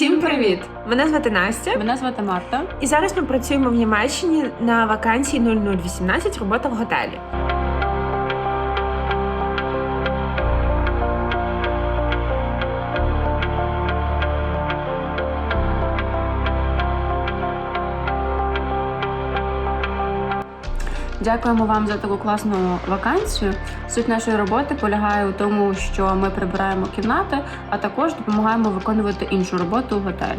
Всім привіт! Мене звати Настя, Мене звати Марта. і зараз ми працюємо в Німеччині на вакансії 0018 робота в готелі. Дякуємо вам за таку класну вакансію. Суть нашої роботи полягає у тому, що ми прибираємо кімнати, а також допомагаємо виконувати іншу роботу у готелі.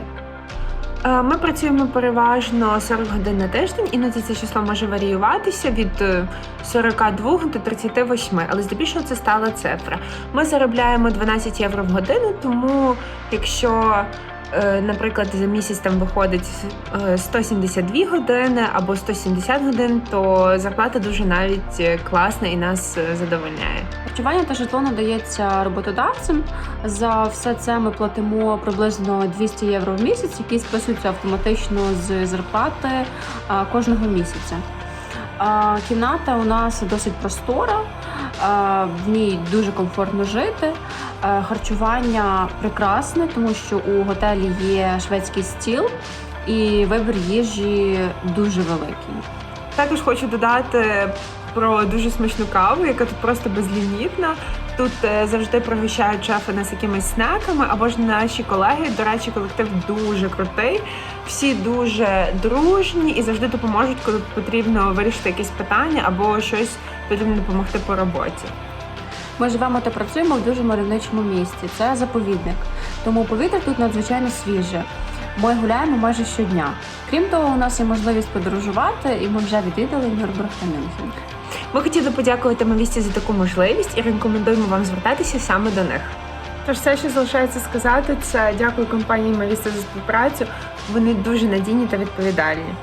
Е, Ми працюємо переважно 40 годин на тиждень, іноді це число може варіюватися від е, 42 до 38, але здебільшого це стала цифра. Ми заробляємо 12 євро в годину, тому якщо, е, наприклад, за місяць там виходить е, 172 години або 170 годин, то зарплата дуже навіть е, класна і нас е, задовольняє. Харчування та житло надається роботодавцям. За все це ми платимо приблизно 200 євро в місяць, які списуються автоматично з зарплати кожного місяця. Кімната у нас досить простора, в ній дуже комфортно жити. А, Харчування прекрасне, тому що у готелі є шведський стіл і вибір їжі дуже великий. Також хочу додати про дуже смачну каву, яка тут просто безлімітна. Тут е, завжди пригощають шефи нас якимись снеками, або ж наші колеги. До речі, колектив дуже крутий. Всі дуже дружні і завжди допоможуть, коли потрібно вирішити якесь питання або щось потрібно допомогти по роботі. Ми живемо та працюємо в дуже мальовничому місті. Це заповідник. Тому повітря тут надзвичайно свіже. Ми гуляємо майже щодня. Крім того, у нас є можливість подорожувати, і ми вже відвідали Нюрнберг та Мюнхен. Ми хотіли подякувати Мавісті за таку можливість і рекомендуємо вам звертатися саме до них. Тож все, що залишається сказати, це дякую компанії Мавісті за співпрацю. Вони дуже надійні та відповідальні.